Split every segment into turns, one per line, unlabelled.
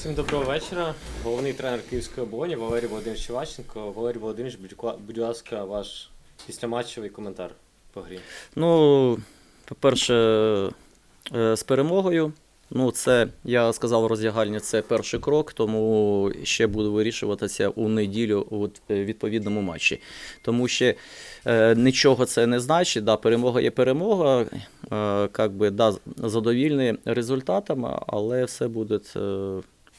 Всім доброго вечора. Головний тренер Київської оболоні Валерій Володимирович Чуваченко. Валерій Володимирович, будь, ласка, ваш післяматчевий коментар по грі.
Ну, по-перше, е, з перемогою. Ну, це, я сказав, роздягальні це перший крок, тому ще буде вирішуватися у неділю у е, відповідному матчі. Тому що е, нічого це не значить. Да, перемога є перемога, е, как би, да, задовільні результатами, але все буде е,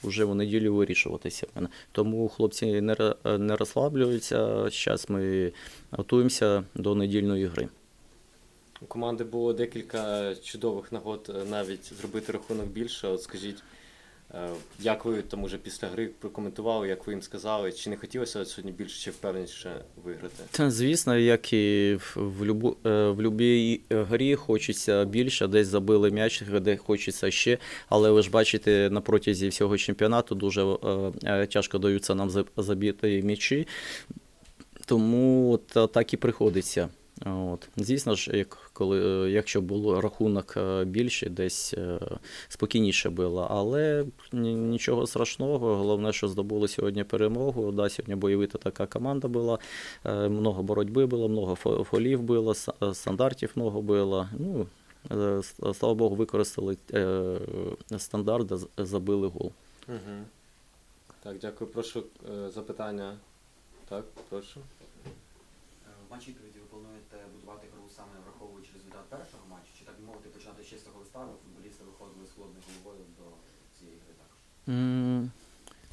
вже в неділю вирішуватися. Тому хлопці не, ро- не розслаблюються. Зараз ми готуємося до недільної гри.
У команди було декілька чудових нагод е, навіть зробити рахунок більше. От скажіть, як ви там уже після гри прокоментували, як ви їм сказали, чи не хотілося от сьогодні більше чи впевненіше виграти?
Та, Звісно, як і в, любу, е, в любій грі хочеться більше, десь забили м'яч, де хочеться ще. Але ви ж бачите, на протязі всього чемпіонату дуже е, е, тяжко даються нам за- забити м'ячі. Тому от, так і приходиться. От. Звісно ж, як, коли, е, якщо було рахунок е, більше, десь е, спокійніше було. Але нічого страшного. Головне, що здобули сьогодні перемогу. Да, сьогодні бойовита така команда була. Много боротьби було, много фолів було, стандартів много було. Ну, слава Богу, використали стандарт, забили гол.
Угу. Так, дякую. Прошу запитання. Так, прошу.
Матчі відповіді будувати гру саме враховуючи результат першого матчу, чи так би мовити починати з чистого листа, бо футболісти виходили з холодною головою до цієї гри також.
М,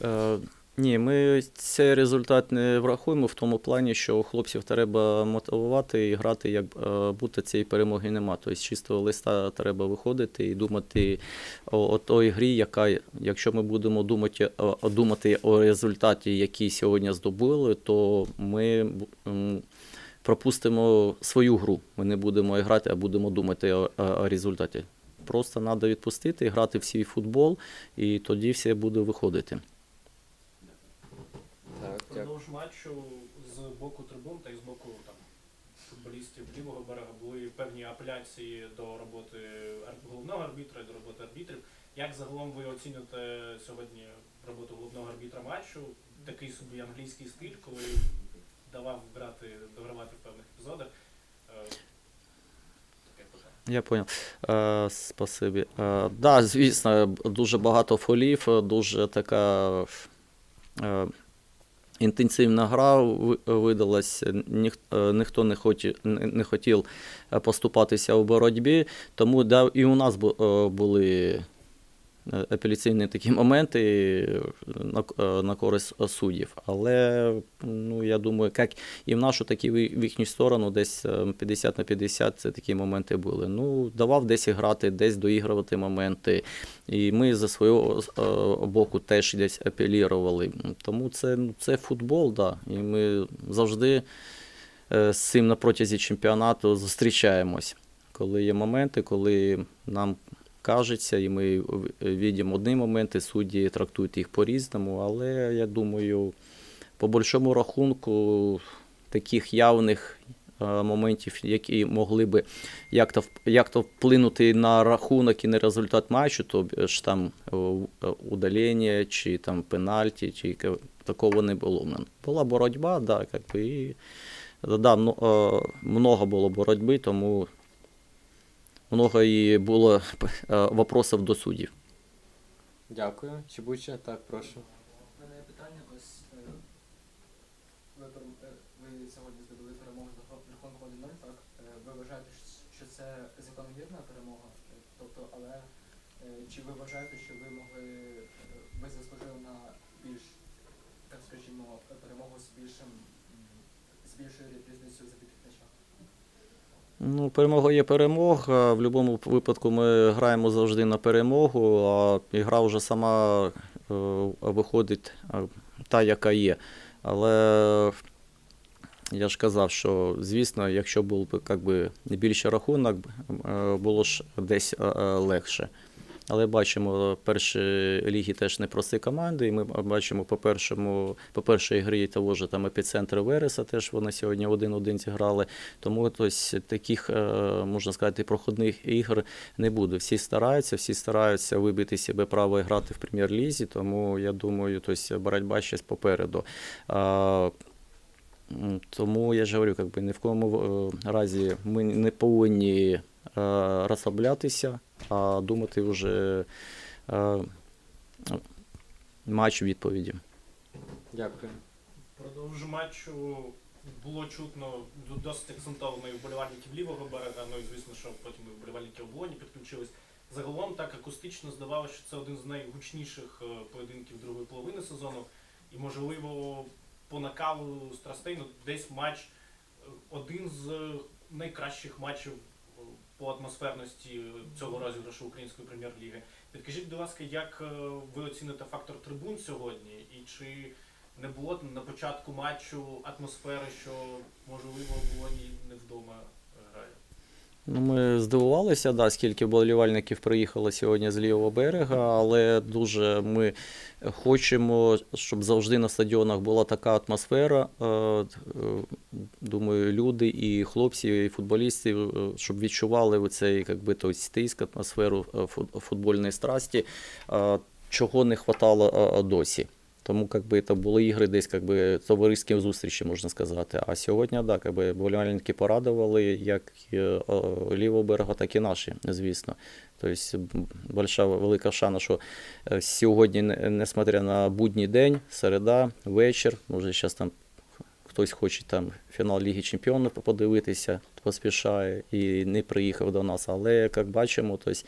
Е, ні, ми цей результат не врахуємо в тому плані, що хлопців треба мотивувати і грати, як е, будто цієї перемоги нема. Тобто з чистого листа треба виходити і думати о, о той грі, яка, якщо ми будемо думати, о, думати о результаті, який сьогодні здобули, то ми м, пропустимо свою гру. Ми не будемо грати, а будемо думати о, о- о результаті. Просто треба відпустити, грати в свій футбол, і тоді все буде виходити.
Так, дякую.
Впродовж матчу з боку трибун та й з боку там, футболістів лівого берега були певні апеляції до роботи головного арбітра і до роботи арбітрів. Як загалом ви оцінюєте сьогодні роботу головного арбітра матчу? Такий собі англійський стиль, коли давав грати, догравати в певних епізодах. Е.
Я понял. Е, спасибі. Е, да, звісно, дуже багато фолів, дуже така е, інтенсивна гра ви- видалась. Ніх, е, ніхто не, хоті, не, не хотів е, поступатися у боротьбі, тому да, і у нас бу- е, були е, апеляційні такі моменти е, на, е, користь суддів. Але ну, я думаю, як і в нашу, так і в їхню сторону, десь е, 50 на 50 це такі моменти були. Ну, давав десь грати, десь доігрувати моменти. І ми за свого е, боку теж десь апелірували. Тому це, ну, це футбол, да. І ми завжди е, з цим на протязі чемпіонату зустрічаємось. Коли є моменти, коли нам кажеться, і ми бачимо одні моменти, судді трактують їх по-різному, але я думаю, по большому рахунку таких явних е, моментів, які могли би як-то, як-то вплинути на рахунок і на результат матчу, то ж там е, удалення чи там пенальті, чи такого не було. Була боротьба, да, как би, і да, мно- е, много було боротьби, тому много і було е, вопросів до суддів.
Дякую. Чебуча, так, прошу.
У мене є питання. Ось е, ви, е, ви сьогодні здобули перемогу з рахунком рахунком 1-0, так? Е, Ви вважаєте, що це закономірна перемога? Тобто, але чи ви вважаєте, що ви могли ви заслужили на більш, так скажімо, перемогу з більшим з більшою різницею забитих м'ячах?
Ну, перемога є перемога. В будь-якому випадку ми граємо завжди на перемогу, а гра вже сама е, виходить е, та, яка є. Але я ж казав, що звісно, якщо був би більший рахунок, е, було ж десь легше. Але бачимо, перші ліги теж непрості команди. І ми бачимо по першому, по першій грі того ж там епіцентр Вереса, теж вони сьогодні один-один зіграли. Тому ось таких, е, можна сказати, проходних ігор не буде. Всі стараються, всі стараються вибити себе право грати в прем'єр-лізі, тому я думаю, тобто, боротьба ще попереду. Тому я ж говорю, как би, ні в кому е, разі ми не повинні розслаблятися, а думати вже е, матч відповіді.
Дякую.
Впродовж матчу було чутно досить акцентовано і вболівальників лівого берега, ну і звісно, що потім і вболівальники оболоні підключились. Загалом так акустично здавалося, що це один з найгучніших е, поєдинків другої половини сезону. І можливо по накалу страстей ну, десь матч е, один з е, найкращих матчів е, по атмосферності цього розіграшу української прем'єр-ліги. Підкажіть, будь ласка, як е, ви оціните фактор трибун сьогодні, і чи не було на початку матчу атмосфери, що можливо було не вдома?
Ну, ми здивувалися, да, скільки болівальників приїхало сьогодні з лівого берега, але дуже ми хочемо, щоб завжди на стадіонах була така атмосфера. Е, Думаю, люди і хлопці, і футболісти, е, щоб відчували цей стиск, атмосферу е, футбольної страсті, чого не вистачало досі. Тому как би, це були ігри десь как би, товариські зустрічі, можна сказати. А сьогодні, да, как би, болівальники порадували як е, лівого берега, так і наші, звісно. Тобто большая, велика шана, що е, сьогодні, несмотря на будній день, середа, вечір, може зараз там хтось хоче там фінал Ліги Чемпіонів подивитися, поспішає і не приїхав до нас. Але як бачимо, тобто,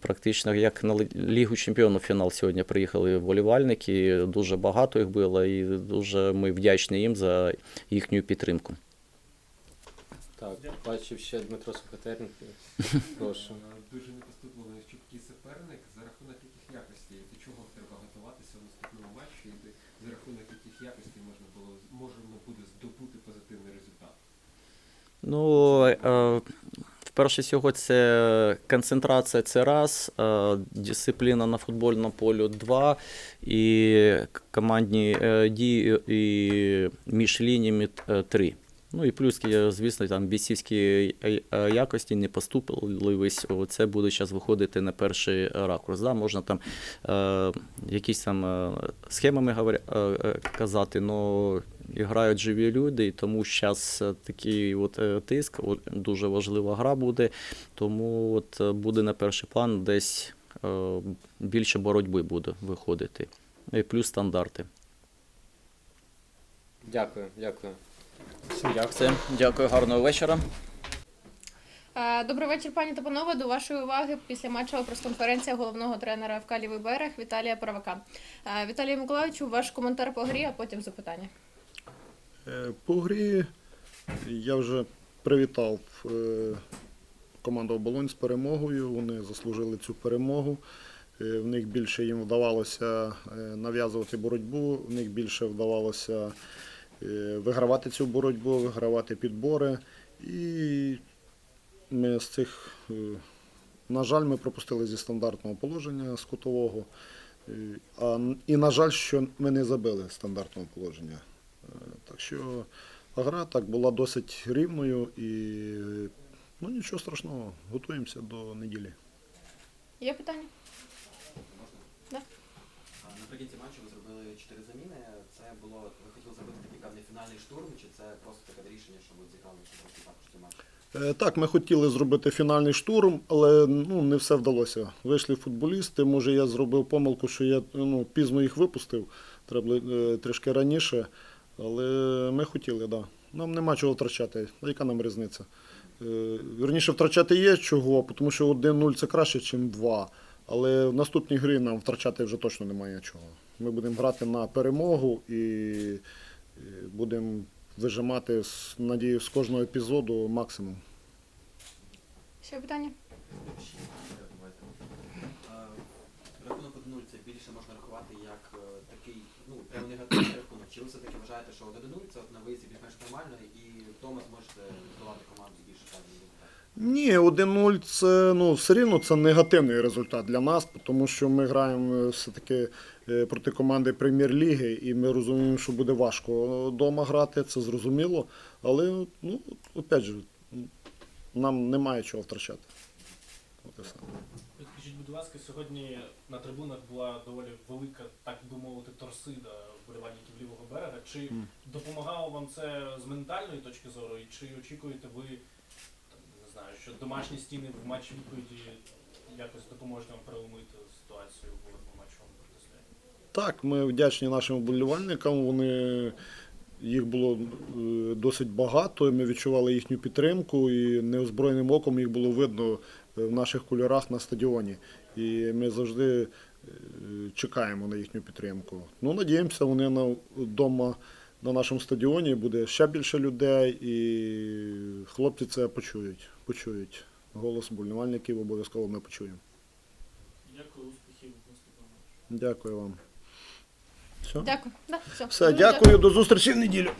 практично як на Лігу Чемпіонів фінал сьогодні приїхали вболівальники. Дуже багато їх було, і дуже ми вдячні їм за їхню підтримку.
Так, бачив ще Дмитро Сухотерник. Прошу.
Е, Дуже непоступливий чуткий суперник. За рахунок яких якостей до чого треба готуватися в наступному матчі, і за рахунок яких якостей можна було можна буде здобути позитивний результат.
Ну, е, вперше всього, це концентрація це раз, е, дисципліна на футбольному полі два, і командні е, дії і між лініями е, три. Ну і плюс, е, звісно, там бійцівські е, е, якості, непоступливість, о, це буде зараз виходити на перший ракурс. Да? Можна там е, якісь там е, схемами е, е, казати, але грають живі люди, і тому зараз такий от е, тиск, от, дуже важлива гра буде, тому от е, буде на перший план десь е, більше боротьби буде виходити. І плюс стандарти.
Дякую, дякую. Всім дякую.
Дякую, гарного вечора.
Е, Добрий вечір, пані та панове. До вашої уваги після матчова прес-конференція головного тренера ФК «Лівий берег Віталія Правака. Е, Віталій Миколаївичу, ваш коментар по грі, а потім запитання.
Е, По грі я вже привітав е, команду Оболонь з перемогою. Вони заслужили цю перемогу. Е, В них більше їм вдавалося нав'язувати боротьбу, в них більше вдавалося вигравати цю боротьбу, вигравати підбори. І ми з цих, на жаль, ми пропустили зі стандартного положення з кутового. І, на жаль, що ми не забили стандартного положення. Так що гра так була досить рівною і ну нічого страшного, готуємося до неділі.
Є питання? Да.
Наприкінці матчу ви зробили чотири заміни. Це було ви хотіли зробити такий певний фінальний штурм, чи це просто таке рішення, що ви зіграли просто також цей матч?
Е, Так, ми хотіли зробити фінальний штурм, але ну, не все вдалося. Вийшли футболісти. Може, я зробив помилку, що я ну, пізно їх випустив, треба було е, трішки раніше. Але ми хотіли, так. Да. Нам нема чого втрачати. А Яка нам різниця? Е, Вірніше, втрачати є чого, тому що 1-0 це краще, ніж 2. Але в наступній грі нам втрачати вже точно немає чого. Ми будемо грати на перемогу і будемо вижимати, з- надію, з кожного епізоду максимум.
Ще питання?
Ще, е, давайте. Е, Рахунок 1-0 це більше можна рахувати як е, такий, ну, прямо негативний рахунок. Чи ви все-таки вважаєте, що 1-0 це от на виїзді більш-менш нормально і вдома зможете віддавати команду більше результат?
Ні, 1-0 це ну, все рівно це негативний результат для нас, тому що ми граємо е, все-таки е, проти команди прем'єр-ліги, і ми розуміємо, що буде важко вдома грати, це зрозуміло. Але, ну, опять же, нам немає чого втрачати. От і все.
Будь ласка, сьогодні на трибунах була доволі велика, так би мовити, торсида вболівальників лівого берега. Чи
Мгм.
допомагало вам це з ментальної точки зору, і чи очікуєте ви там, не знаю, що домашні стіни в матчі відповіді якось допоможуть вам переломити ситуацію в матчовому протистоянні?
Так, ми вдячні нашим вболівальникам. Вони їх було е, досить багато. Ми відчували їхню підтримку, і неозброєним оком їх було видно в наших кольорах на стадіоні. І ми завжди е, чекаємо на їхню підтримку. Ну, надіємося, вони на вдома на нашому стадіоні буде ще більше людей, і хлопці це почують. Почують. Голос вболівальників обов'язково ми почуємо.
Дякую, успіхів в.
Дякую вам. Все.
Дякую. Да, все.
Все,
Дуже
дякую, до зустрічі в неділю.